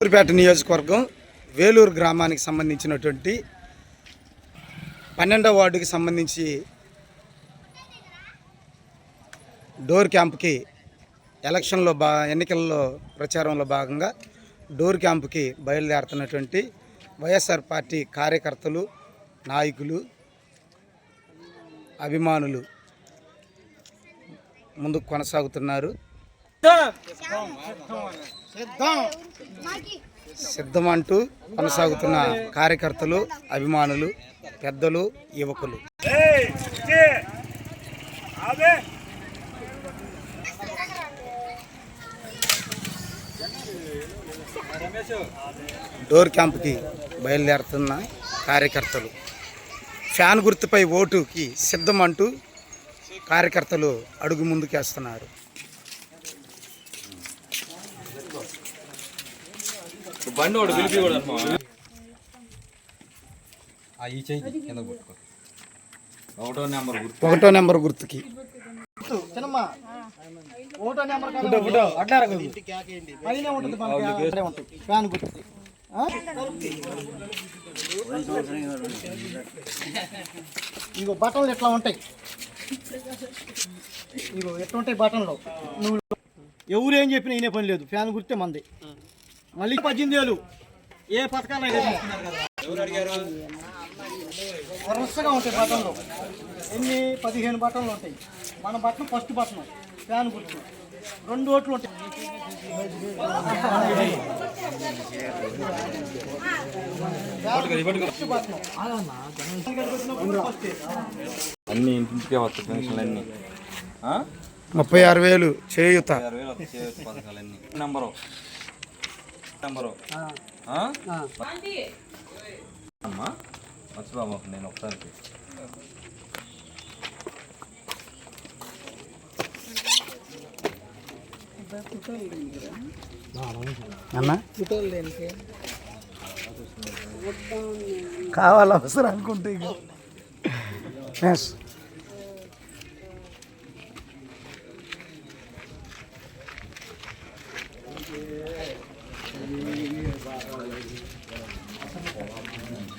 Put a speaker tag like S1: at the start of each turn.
S1: సూర్యాపేట నియోజకవర్గం వేలూరు గ్రామానికి సంబంధించినటువంటి పన్నెండవ వార్డుకి సంబంధించి డోర్ క్యాంప్కి ఎలక్షన్లో బా ఎన్నికల్లో ప్రచారంలో భాగంగా డోర్ క్యాంప్కి బయలుదేరుతున్నటువంటి వైఎస్ఆర్ పార్టీ కార్యకర్తలు నాయకులు అభిమానులు ముందుకు కొనసాగుతున్నారు. సిద్ధం. అంటూ కొనసాగుతున్న కార్యకర్తలు అభిమానులు పెద్దలు యువకులు. డోర్ క్యాంప్కి బయలుదేరుతున్న కార్యకర్తలు. ఫ్యాన్ గుర్తుపై ఓటుకి సిద్ధం అంటూ కార్యకర్తలు అడుగు ముందుకేస్తున్నారు.
S2: బండి వాడు పిలిపి కూడా ఈ చెయ్యి కింద పట్టుకో. ఒకటో నెంబర్ గుర్తు.
S1: ఒకటో నెంబర్ గుర్తుకి.
S3: ఓటో నెంబర్ కాదు. పైనే ఉంటుంది మనకి అక్కడే ఉంటుంది. ఫ్యాన్ గుర్తు ఆ? ఇగో బటన్లు ఎట్లా ఉంటాయి? ఇగో ఎట్లా ఉంటాయి బటన్లు నువ్వు ఎవరు ఏం చెప్పినా ఈయనే పని లేదు. ఫ్యాన్ గుర్తే మంది. మళ్ళీ పద్దెనిమిది వేలు. ఏ పథకాలు అయితే తీసుకున్నారు కదా? వరుసగా ఉంటాయి బటన్లు ఎన్ని? పదిహేను బటన్లు ఉంటాయి. మన బటన్ ఫస్ట్ బటన్ ఫ్యాన్ గుర్తు. రెండు ఓట్లు ఉంటాయి.
S2: అన్ని ఇంటింటికే వస్తాయి పెన్షన్లు అన్ని ఆ?
S1: ముప్పై ఆరు వేలు చేయుత.
S2: నెంబరు. నెంబరు? అమ్మా మర్చిపోమా నేను ఒకసారి
S1: అన్న? కావాలి అవసరం అనుకుంటే.